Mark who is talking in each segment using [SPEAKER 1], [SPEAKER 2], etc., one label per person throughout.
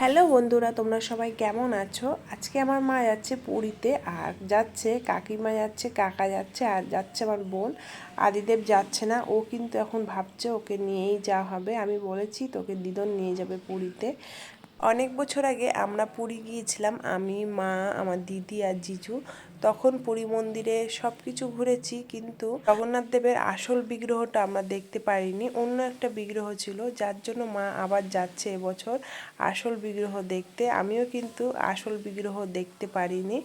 [SPEAKER 1] Hello বন্ধুরা, তোমরা সবাই কেমন আছো? আজকে আমার মা যাচ্ছে পুরীতে, আর যাচ্ছে, কাকিমা যাচ্ছে, কাকা যাচ্ছে, আর যাচ্ছে আমার বোন। আদিদেব যাচ্ছে না, ও কিন্তু এখন ভাবছে ওকে নিয়েই যাওয়া হবে। আমি বলেছি তোকে দিদন নিয়ে যাবে পুরীতে। অনেক বছর আগে আমরা পুরী গিয়েছিলাম, আমি, মা, আমার দিদি আর জিজু। তখন পুরী মন্দিরে সব কিছু ঘুরেছি, কিন্তু জগন্নাথ দেবের আসল বিগ্রহটা আমরা দেখতে পারিনি অন্য একটা বিগ্রহ ছিল, যার জন্য মা আবার যাচ্ছে এবছর আসল বিগ্রহ দেখতে। আমিও কিন্তু আসল বিগ্রহ দেখতে পারিনি।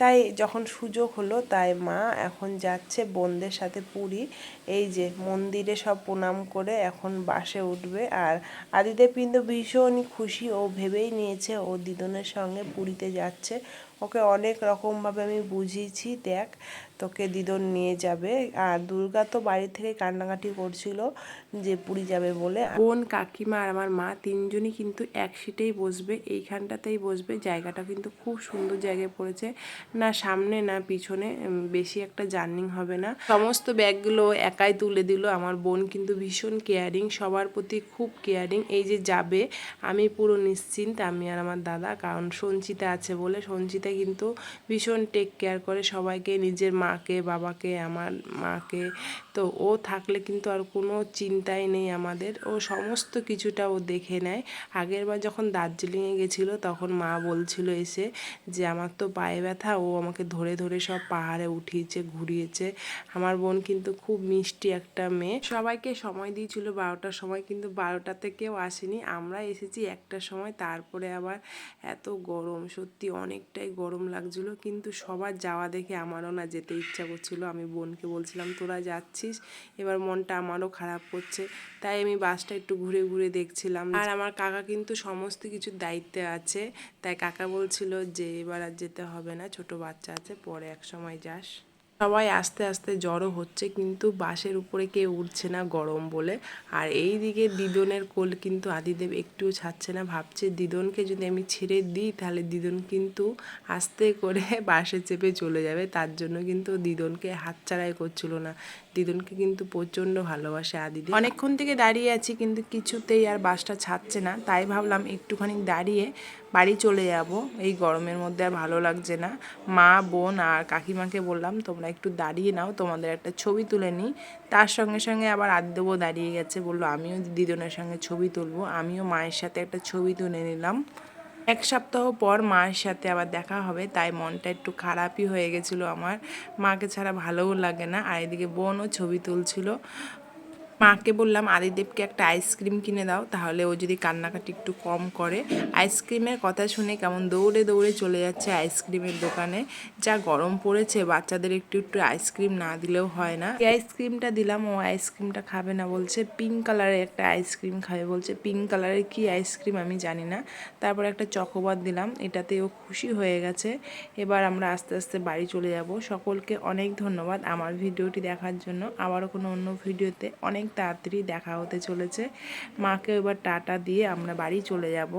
[SPEAKER 1] তাই যখন সুযোগ হলো, তাই মা এখন যাচ্ছে বোনদের সাথে পুরী। এই যে মন্দিরে সব প্রণাম করে এখন বাসে উঠবে। আর আদিদেব কিন্তু ভীষণই খুশি ও ভেবেই নিয়েছে, ও দিদনের সঙ্গে পুরীতে যাচ্ছে। ওকে অনেক রকমভাবে আমি বুঝিয়েছি, দেখ, তোকে দিদন নিয়ে যাবে। আর দুর্গা তো বাড়ি থেকে কান্নাকাটি করছিল যে পুরী যাবে বলে। বোন, কাকিমা আর আমার মা তিনজনই কিন্তু এক সিটেই বসবে, এইখানটাতেই বসবে। জায়গাটা কিন্তু খুব সুন্দর জায়গায় পড়েছে। না সামনে, না পিছনে বেশি একটা জার্নিং হবে না। সমস্ত ব্যাগগুলো একাই তুলে দিল। আমার বোন কিন্তু ভীষণ কেয়ারিং, সবার প্রতি খুব কেয়ারিং। এই যে যাবে, আমি পুরো নিশ্চিন্ত, আমি আর আমার দাদা, কারণ সঞ্চিতা আছে বলে সঞ্চিতা কিন্তু ভীষণ টেক কেয়ার করে সবাইকে নিজের মাকে বাবাকে আমার মাকে তো ও থাকলে কিন্তু আর কোনো চিন্তাই নেই আমাদের। ও সমস্ত কিছুটা ও দেখে নেয়। আগের বার যখন দার্জিলিংয়ে গেছিল, তখন মা বলছিল এসে যে, আমার তো পায়ে ব্যথা, ও আমাকে ধরে ধরে সব পাহাড়ে উঠিয়েছে, ঘুরিয়েছে। আমার বোন কিন্তু খুব মিষ্টি একটা মেয়ে। সবাইকে সময় দিয়েছিল বারোটার সময়, কিন্তু বারোটাতে কেউ আসেনি। আমরা এসেছি একটার সময়, তারপরে আবার এত গরম, সত্যি অনেকটাই গরম লাগছিল। কিন্তু সবার যাওয়া দেখে আমারও না যেতে ইচ্ছা করছিল। আমি বোনকে বলছিলাম, তোরা যাচ্ছিস এবার মনটা আমারও খারাপ করছে। তাই আমি বাসটা একটু ঘুরে ঘুরে দেখছিলাম। আর আমার কাকা কিন্তু সমস্ত কিছুর দায়িত্বে আছে। তাই কাকা বলছিল যে, এবার আর যেতে হবে না, ছোট বাচ্চা আছে, পরে এক সময় যাস। সবাই আস্তে আস্তে জড়ো হচ্ছে, কিন্তু বাসের উপরে কেউ উঠছে না গরম বলে। আর এই দিকে দিদনের কোল কিন্তু আদিদেব একটুও ছাড়ছে না, ভাবছে দিদনকে যদি আমি ছেড়ে দিই, তাহলে দিদন কিন্তু আস্তে করে বাসে চেপে চলে যাবে। তার জন্য কিন্তু দিদনকে হাত হাতছাড়াই করছিল না। দিদনকে কিন্তু প্রচণ্ড ভালোবাসে আদিদেব অনেকক্ষণ থেকে দাঁড়িয়ে আছি, কিন্তু কিছুতেই আর বাসটা ছাড়ছে না। তাই ভাবলাম একটুখানি দাঁড়িয়ে বাড়ি চলে যাব। এই গরমের মধ্যে আর ভালো লাগছে না। মা, বোন আর কাকিমাকে বললাম, তোমরা একটু দাঁড়িয়ে নাও, তোমাদের একটা ছবি তুলে নিই। তার সঙ্গে সঙ্গে আবার আদিদেবও দাঁড়িয়ে গেছে, বলল, আমিও দিদনের সঙ্গে ছবি তুলবো। আমিও মায়ের সাথে একটা ছবি তুলে নিলাম। এক সপ্তাহ পর মায়ের সাথে আবার দেখা হবে, তাই মনটা একটু খারাপই হয়ে গেছিল আমার। মাকে ছাড়া ভালোও লাগে না, আর এদিকে বোনও ছবি তুলছিল। মাকে বললাম, আদিদেবকে একটা আইসক্রিম কিনে দাও, তাহলে ও যদি কান্নাকাটি একটু কম করে। আইসক্রিমের কথা শুনে কেমন দৌড়ে দৌড়ে চলে যাচ্ছে আইসক্রিমের দোকানে। যা গরম পড়েছে, বাচ্চাদের একটু একটু আইসক্রিম না দিলেও হয় না। এই আইসক্রিমটা দিলাম, ও আইসক্রিমটা খাবে না, বলছে, পিঙ্ক কালারের একটা আইসক্রিম খাবে। বলছে, পিঙ্ক কালারের কি আইসক্রিম আমি জানি না। তারপর একটা চকোবার দিলাম, এটাতে ও খুশি হয়ে গেছে। এবার আমরা আস্তে আস্তে বাড়ি চলে যাব। সকলকে অনেক ধন্যবাদ আমার ভিডিওটি দেখার জন্য। আবারও কোনো অন্য ভিডিওতে অনেক তাড়াতাড়ি দেখা হতে চলেছে। মাকে এবার টাটা দিয়ে আমরা বাড়ি চলে যাব।